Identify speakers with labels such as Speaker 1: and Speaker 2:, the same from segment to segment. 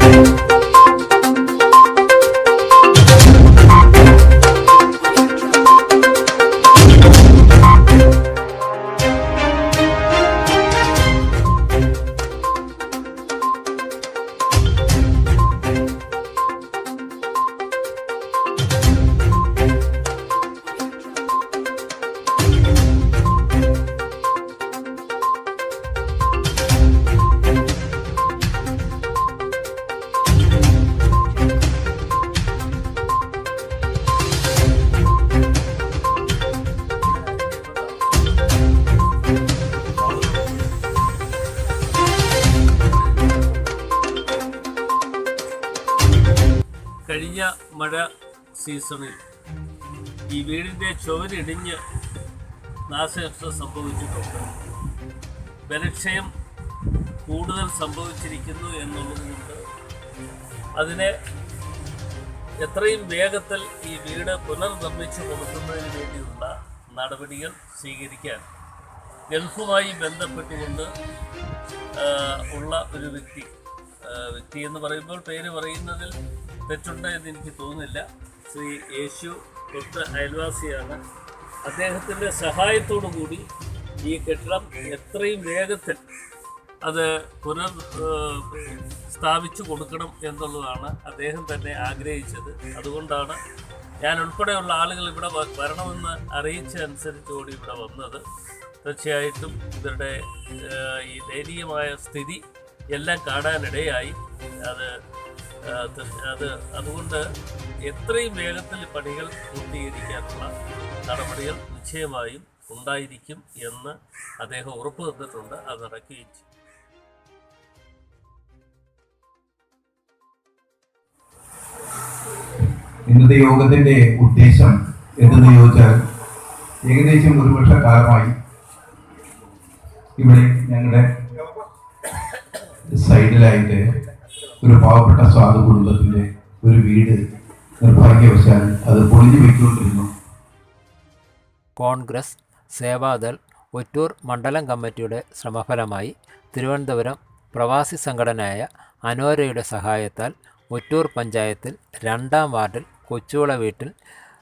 Speaker 1: Thank you. കഴിഞ്ഞ മഴ സീസണിൽ ഈ വീടിന്റെ ചുവരിടിഞ്ഞ് നാശനഷ്ടം സംഭവിച്ചിട്ടുണ്ട്. ബലക്ഷയം കൂടുതൽ സംഭവിച്ചിരിക്കുന്നു എന്നുള്ളതുകൊണ്ട് അതിനെ എത്രയും വേഗത്തിൽ ഈ വീട് പുനർനിർമ്മിച്ചു കൊടുക്കുന്നതിന് വേണ്ടിയുള്ള നടപടികൾ സ്വീകരിക്കാൻ ഗൾഫുമായി ബന്ധപ്പെട്ടുകൊണ്ട് ഉള്ള ഒരു വ്യക്തി വ്യക്തി എന്ന് പറയുമ്പോൾ പേര് പറയുന്നതിൽ തെറ്റുണ്ട് എന്ന് എനിക്ക് തോന്നുന്നില്ല. ശ്രീ യേശു തൊട്ട് അയൽവാസിയാണ്. അദ്ദേഹത്തിന്റെ സഹായത്തോടു കൂടി ഈ കെട്ടിടം എത്രയും വേഗത്തിൽ അത് പുനർ സ്ഥാപിച്ചു കൊടുക്കണം എന്നുള്ളതാണ് അദ്ദേഹം തന്നെ ആഗ്രഹിച്ചത്. അതുകൊണ്ടാണ് ഞാൻ ഉൾപ്പെടെയുള്ള ആളുകൾ ഇവിടെ വരണമെന്ന് അറിയിച്ച അനുസരിച്ചുകൂടി ഇവിടെ വന്നത്. തീർച്ചയായിട്ടും ഇവരുടെ ഈ ദയനീയമായ സ്ഥിതി എല്ലാം കാണാനിടയായി. അത് അത് അതുകൊണ്ട് എത്രയും വേഗത്തിൽ പണികൾ പൂർത്തീകരിക്കാനുള്ള നടപടികൾ നിശ്ചയമായും ഉണ്ടായിരിക്കും എന്ന് അദ്ദേഹം ഉറപ്പ് തന്നിട്ടുണ്ട്. അത് നടക്കുകയും
Speaker 2: ഇന്നത്തെ യോഗത്തിന്റെ ഉദ്ദേശം എന്തെന്ന് ചോദിച്ചാൽ ഏകദേശം ഒരു വർഷക്കാലമായി ഇവിടെ ഞങ്ങളുടെ സൈഡിലായിട്ട് ഒരു പാവപ്പെട്ട സാധു കുടുംബത്തിന്റെ ഒരു വീട് നിർഭാഗ്യവശാൽ അത് പൊളിഞ്ഞു പോയിക്കൊണ്ടിരുന്നു
Speaker 3: കോൺഗ്രസ് സേവാദൾ ഒറ്റൂർ മണ്ഡലം കമ്മിറ്റിയുടെ ശ്രമഫലമായി തിരുവനന്തപുരം പ്രവാസി സംഘടനയായ അനോരയുടെ സഹായത്താൽ ഒറ്റൂർ പഞ്ചായത്തിൽ രണ്ടാം വാർഡിൽ കൊച്ചുവിള വീട്ടിൽ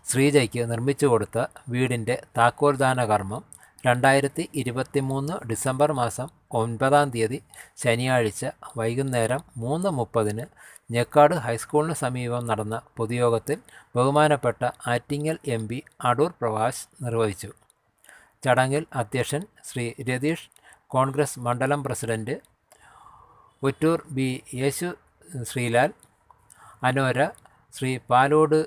Speaker 3: ശ്രീജയ്ക്ക് നിർമ്മിച്ചു കൊടുത്ത വീടിന്റെ താക്കോൽദാന കർമ്മം രണ്ടായിരത്തി ഇരുപത്തി മൂന്ന് ഡിസംബർ മാസം ഒൻപതാം തീയതി ശനിയാഴ്ച വൈകുന്നേരം മൂന്ന് മുപ്പതിന് ഞെക്കാട് ഹൈസ്കൂളിന് സമീപം നടന്ന പൊതുയോഗത്തിൽ ബഹുമാനപ്പെട്ട ആറ്റിങ്ങൽ എം പി അടൂർ പ്രകാശ് നിർവഹിച്ചു. ചടങ്ങിൽ അധ്യക്ഷൻ ശ്രീ രതീഷ് കോൺഗ്രസ് മണ്ഡലം പ്രസിഡന്റ് ഒറ്റൂർ ബി യേശു Sreelal അനോര Shri Palode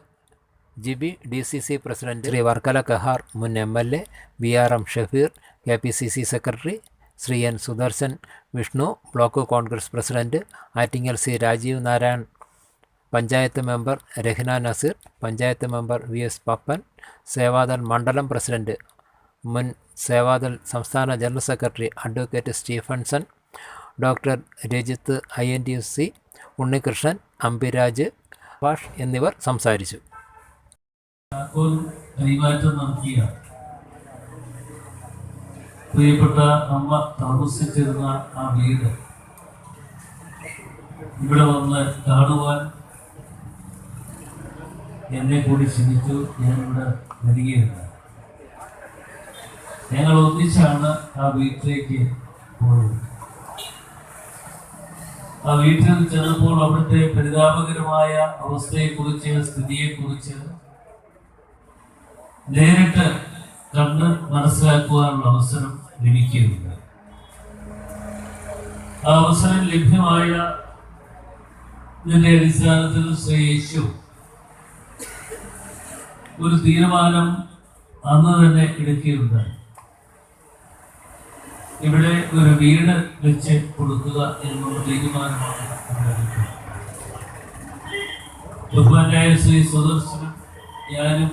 Speaker 3: Jibi D C C president Shri Varkala Kahar മുൻ M L A V R M Shafeer K P C C secretary Shri N Sudarshan Vishnu block Congress president Attingal C Rajeev Narayan panchayat member Rahna Nazeer panchayat member V S Pappan Sevadal മണ്ഡലം president മുൻ സേവാദൾ സംസ്ഥാന general secretary advocate Stephenson doctor Rajith I N T C Unnikrishnan Ambiraj Bhash എന്നിവർ സംസാരിച്ചു.
Speaker 1: താക്കോൽ കൈമാറ്റം നടത്തിയ പ്രിയപ്പെട്ട അമ്മ താമസിച്ചിരുന്ന ആ വീട്. ഇവിടെ വന്ന് കാണുവാൻ എന്നെ കൂടി ക്ഷണിച്ചു. ഞാൻ ഇവിടെ വരികയുണ്ട് ഞങ്ങൾ ഒന്നിച്ചാണ് ആ വീട്ടിലേക്ക് പോയത്. ആ വീട്ടിൽ ചെന്നപ്പോൾ അവിടുത്തെ പരിതാപകരമായ അവസ്ഥയെക്കുറിച്ച് സ്ഥിതിയെക്കുറിച്ച് നേരിട്ട് കണ്ട് മനസ്സിലാക്കുവാനുള്ള അവസരം ലഭിക്കുന്നുണ്ട് ആ അവസരം ലഭ്യമായ ഇതിന്റെ അടിസ്ഥാനത്തിൽ ശ്രീ യേശു ഒരു തീരുമാനം അന്ന് തന്നെ എടുക്കുകയുണ്ടായി. ഇവിടെ ഒരു വീട് വെച്ച് കൊടുക്കുക എന്നുള്ള തീരുമാനമാണ് ബഹുമാനായ ശ്രീ സുദർശനും ഞാനും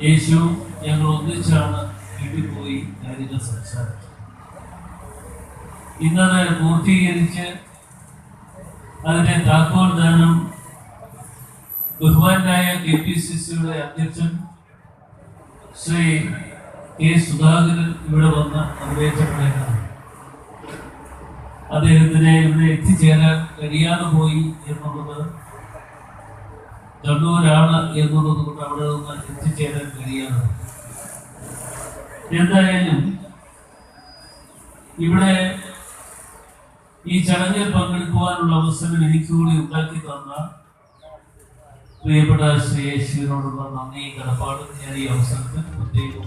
Speaker 1: യേശുവും ഞങ്ങൾ ഒന്നിച്ചാണ് വീട്ടിൽ പോയി കാര്യങ്ങൾ സംസാരിച്ചത്. ഇന്നത് പൂർത്തീകരിച്ച് അതിന്റെ താക്കോൽ ദാനം ബഹുമാനായ കെ പി സി സിയുടെ അധ്യക്ഷൻ ശ്രീ കെ സുധാകരൻ ഇവിടെ വന്ന് നിർവഹിച്ചിട്ടുണ്ടായിരുന്നു അദ്ദേഹത്തിന് ഇവിടെ എത്തിച്ചേരാൻ കഴിയാതെ പോയി എന്നുള്ളത് കണ്ണൂരാണ് എന്നുള്ളത് കൊണ്ട് അവിടെ നിന്ന് എത്തിച്ചേരാൻ കഴിയാതെ എന്തായാലും ഇവിടെ ഈ ചടങ്ങിൽ പങ്കെടുക്കുവാനുള്ള അവസരം എനിക്ക് കൂടി ഉണ്ടാക്കി തന്ന പ്രിയപ്പെട്ട ശ്രീ യേശുവിനോടുള്ള നന്ദി കടപ്പാട്. ഞാൻ ഈ അവസരത്തിൽ പ്രത്യേകം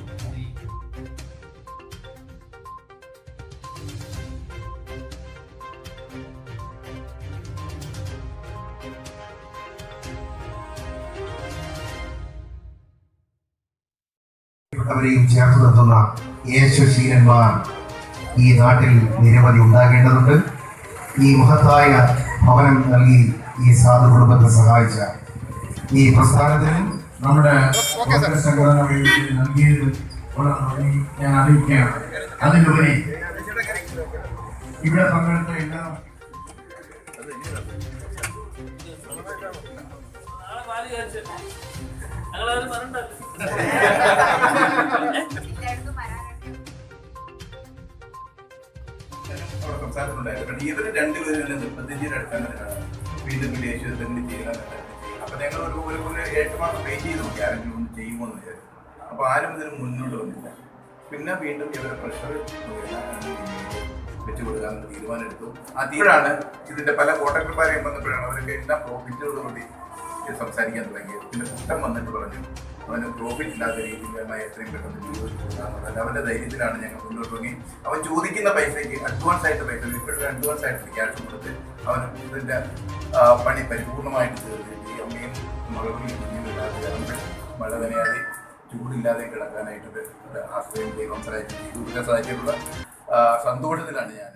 Speaker 4: അവരെയും ചേർത്ത് നിർത്തുന്ന യേശുശീലന്മാർ ഈ നാട്ടിൽ നിരവധി ഉണ്ടാകേണ്ടതുണ്ട്. ഈ മഹത്തായ ഭവനം നൽകി ഈ സാധു കുടുംബത്തെ സഹായിച്ച ഈ പ്രസ്ഥാനത്തിനും
Speaker 5: നമ്മുടെ സംഘടന വഴി നൽകിയത് ഞാൻ അറിയിക്കുകയാണ്. അതിലുപരി ഇവിടെ പങ്കെടുത്ത എല്ലാ
Speaker 2: അവിടെ രണ്ടുപേരും എന്നെ വീണ്ടും തന്നെ ചെയ്യണം അപ്പൊ ഞങ്ങൾ ഒരു ഒരു എട്ട് മാസം വെയിറ്റ് ചെയ്ത് നോക്കി ആരെങ്കിലും ഒന്ന് ചെയ്യുമോ എന്ന് വിചാരിച്ചു അപ്പൊ ആരും ഇതിന് മുന്നോട്ട് വന്നില്ല പിന്നെ വീണ്ടും ഇവരെ പ്രഷർ വെച്ചു കൊടുക്കാൻ തീരുമാനമെടുത്തു ഇതിന്റെ പല കോട്ടക്കന്മാരെയും വന്നപ്പോഴാണ് അവരൊക്കെ എല്ലാ പ്രോഫിറ്റോടുകൂടി ഇത് സംസാരിക്കാൻ തുടങ്ങിയത് പിന്നെ കുറ്റം വന്നിട്ട് പറഞ്ഞു അവന് പ്രോഫിറ്റ് ഇല്ലാത്ത രീതിയിൽ എത്രയും പെട്ടെന്ന് ചോദിച്ചിട്ടുണ്ടാകുന്നത് അവന്റെ ധൈര്യത്തിലാണ് ഞങ്ങൾ മുന്നോട്ട് പോയി. അവൻ ചോദിക്കുന്ന പൈസയ്ക്ക് അഡ്വാൻസ് ആയിട്ട് പൈസ ഇപ്പോഴും അഡ്വാൻസ് ആയിട്ട് ക്യാഷ് കൊടുത്ത് അവൻ ഇതിന്റെ പണി പരിപൂർണമായിട്ട് തീർത്തിട്ട് ഈ അമ്മയും മകളും മഴ നനയാതെ ചൂടില്ലാതെ കിടക്കാനായിട്ട് ആശ്രയം ദൈവം സഹായിച്ചു. സഹായിച്ചിട്ടുള്ള സന്തോഷത്തിലാണ് ഞാൻ